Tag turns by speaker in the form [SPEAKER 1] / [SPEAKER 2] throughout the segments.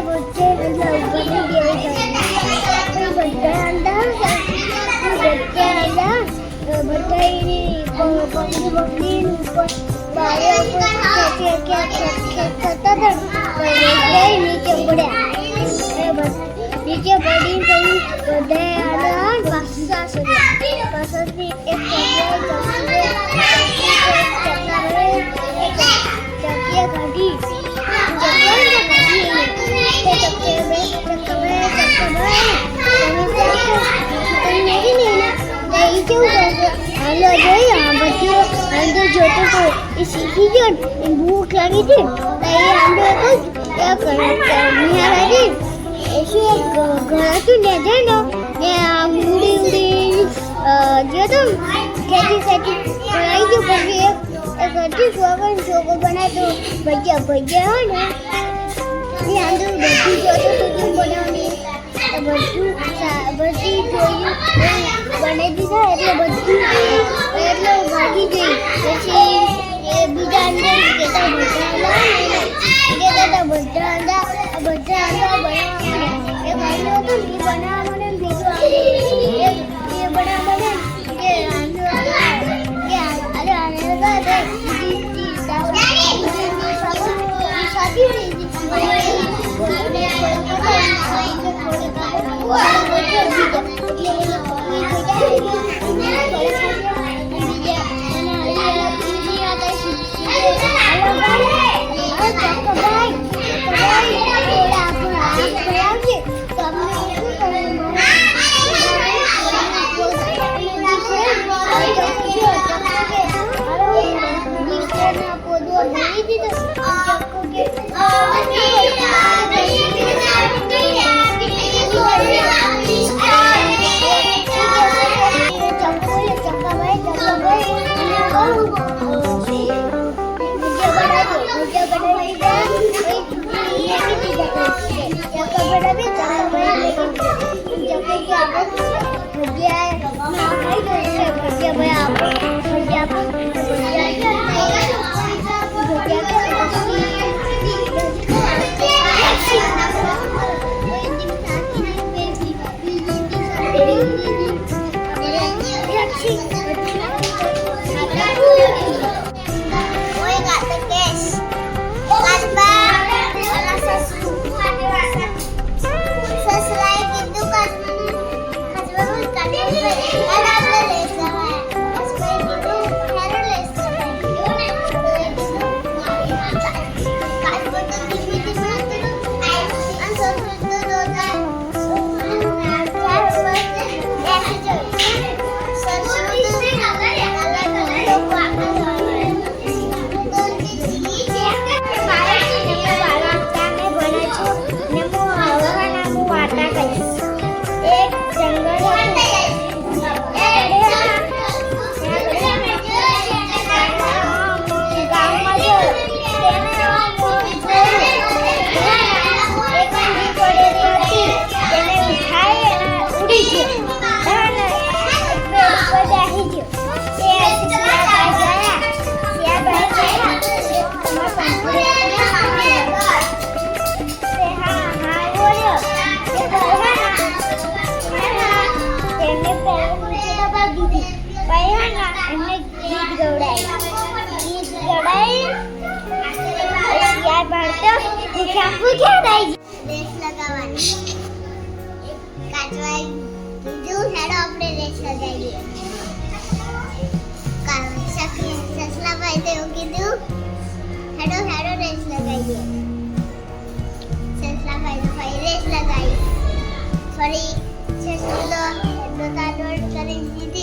[SPEAKER 1] બચ્ચે એટલે બની ગયો બધા અંદર બધા અંદર બધાની પંખી પંખી ઉપર બારે ઉપર કે કે કે થતા હતા નીચે પડ્યા એ શીખી ગયો ને ભૂખ લાગી હતી તો એ આંબો હતો નિહાળી એ શું ઘર હતું ને છે ને. એ ઉડી ઉડી જે તો ખેતી ખેતી બનાવી ગયું. પછી એક એક હતી છોકરો છોકરો બનાવ્યો ભજીયા ભજીયા હોય ને. એ અંદર બધું જોતું હતું બનાવવાની. તો બધું બધી જોયું બનાવી દીધા. એટલે બધું એટલે ભાગી ગઈ. પછી એ બીજા અંદર બધા અંદર બધા અંદર બનાવવા એ ભાઈ હતું ને એ બનાવવા મને ને બીજું કીધું હેડો હેડો રેસ લગાવીએ સસલાભાઈ તો ભાઈ રેસ લગાવી ફરી સસલો તો હેડો કરી દીધી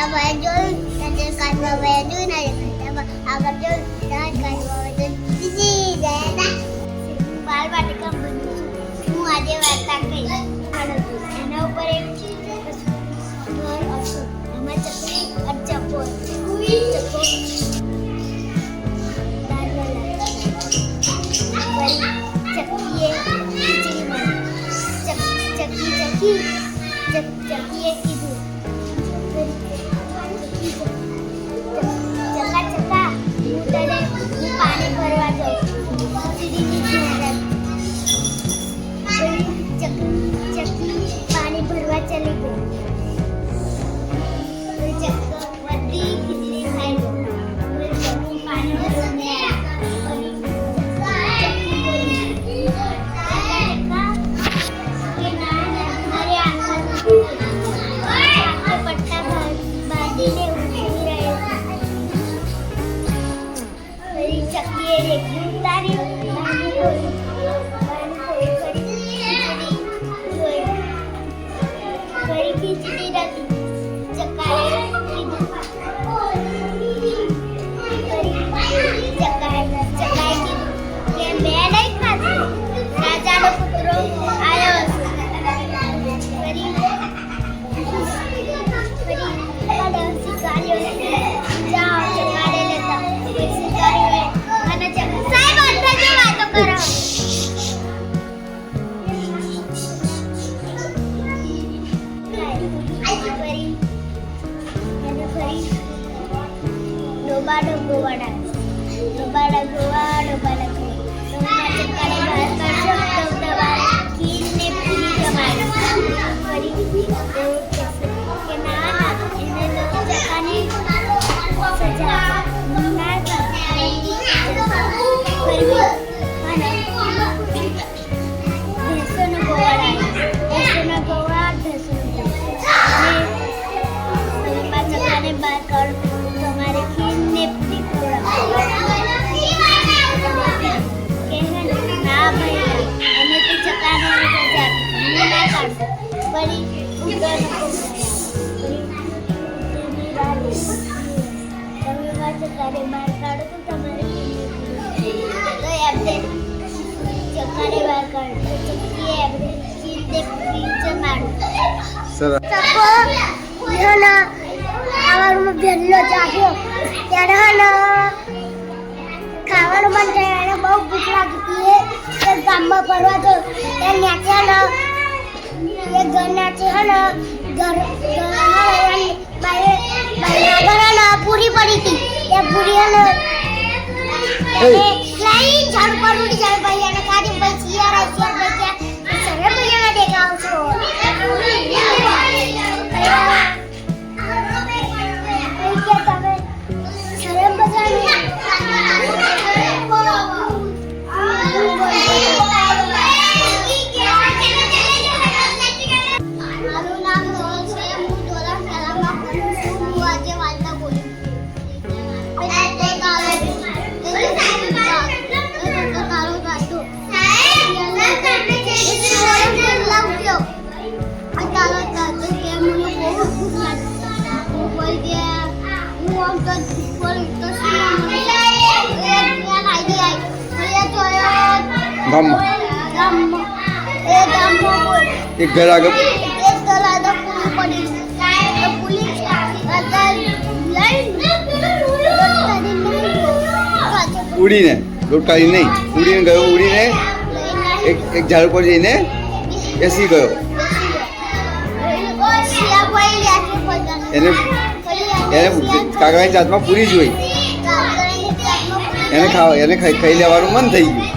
[SPEAKER 1] Karbajul dan Karbajul dan Karbajul dan Karbajul. Jadi saya tak baru baru kamu
[SPEAKER 2] semua
[SPEAKER 1] dia baru. ખાવાનું મન થાય બહુ ભૂખ લાગતી ગામમાં ફરવા તો ત્યાં ન્યાચ્યા એ ઘરનાથી હન ઘર બાઈના ઘર પડી હતી એ પૂરી હન લઈ ઝાડુ ભાઈ અને કાઢી પછી યાર
[SPEAKER 2] ગામમાં? એક ઘર આગળ? ઉડીને લોટકારી નહીં ઉડીને ગયો ઉડીને એક એક ઝાડ ઉપર જઈને બેસી ગયો. એને એને કાગડાની જાતમાં પૂરી જોઈ એને ખાવા એને ખાઈ લેવાનું મન થઈ ગયું.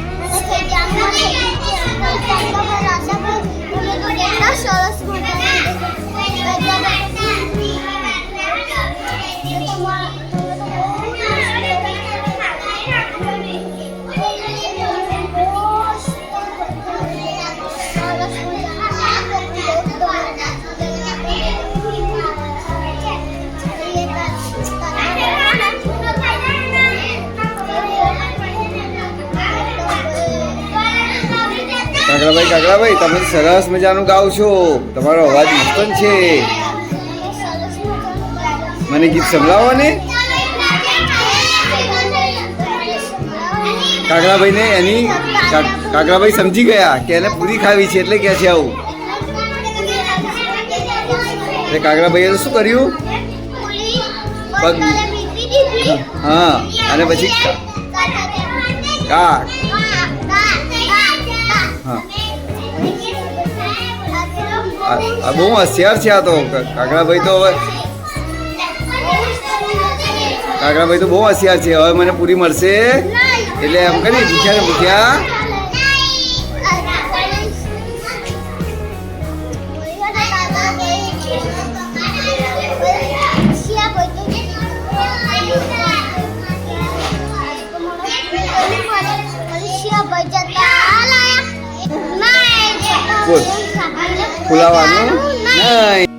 [SPEAKER 1] કાગડાભાઈ કાગડાભાઈ તમે સરસ મજાનું ગાવ છો. તમારો અવાજ મસ્તન છે. મને ગીત સંભળાવો ને કાગડાભાઈને એની કાગડાભાઈ સમજી ગયા કે એને પૂરી ખાવી છે એટલે કે છે આવું. એટલે કાગડાભાઈએ શું કર્યું? હા, અને પછી કા આ બહુ હોશિયાર છે આ તો. કાગડાભાઈ તો હવે કાગડાભાઈ તો બહુ હોશિયાર છે. હવે મને પૂરી મળશે. એટલે એમ કરી ભૂખ્યા ને બોલ. નહીં